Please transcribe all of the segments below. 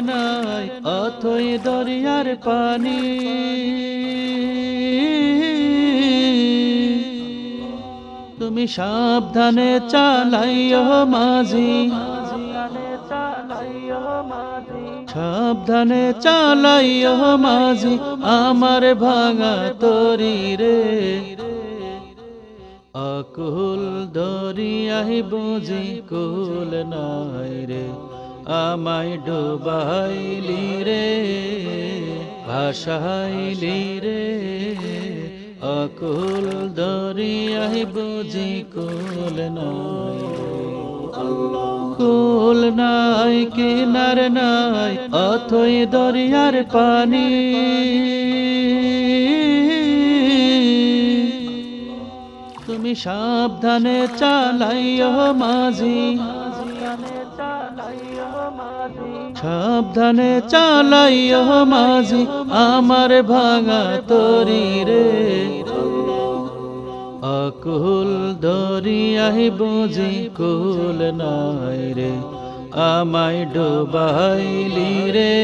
নাই, অথই দরিয়ার পানি। তুমি সাবধানে চালাইও মাঝি। সাবধানে চালাইও মাঝি, আমার ভাঙা তরি রে। অকুল দরিয়াই বুঝি কুল নাই রে। আমায় ডুবাইলি রে, ভাসাইলি রে। অকুল দরিয়াই বুঝি কুল নাই কুল নাই, কিনার নাই, অথই দরিয়ার পানি। তুমি সাবধানে চালাইও মাঝি। সাবধানে চালাইও মাঝি। আমার ভাঙা তরি রে। অকুল দরিয়াই বুঝি কুল নাই রে, আমায় ডুবাইলি রে,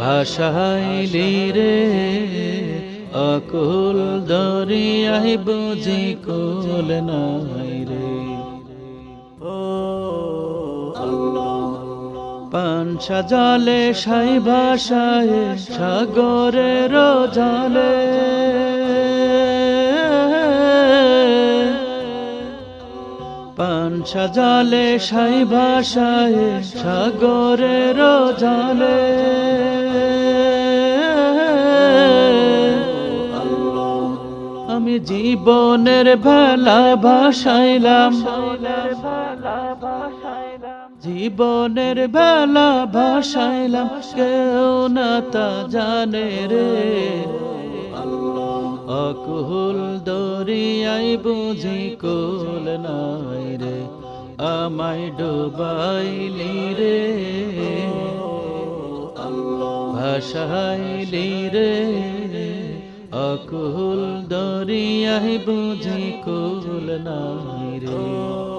ভাসাইলি রে। অকুল দরিয়াই বুঝি কুল নাই রে। পানসা জলে সাই ভাষায় সাগরের জলে পানসা জলে সাই ভাষায় সাগরের জলে আমি জীবনের ভেলা ভাসাইলাম। জীবনের বেলা ভাসাইলাম, কেউ না তা জানে রে। অকুল দরিয়াই বুঝি কুল নাই রে, আমায় ডুবাইলি রে। ভাসাইলি রে। অকুল দরিয়াই বুঝি কুল নাই রে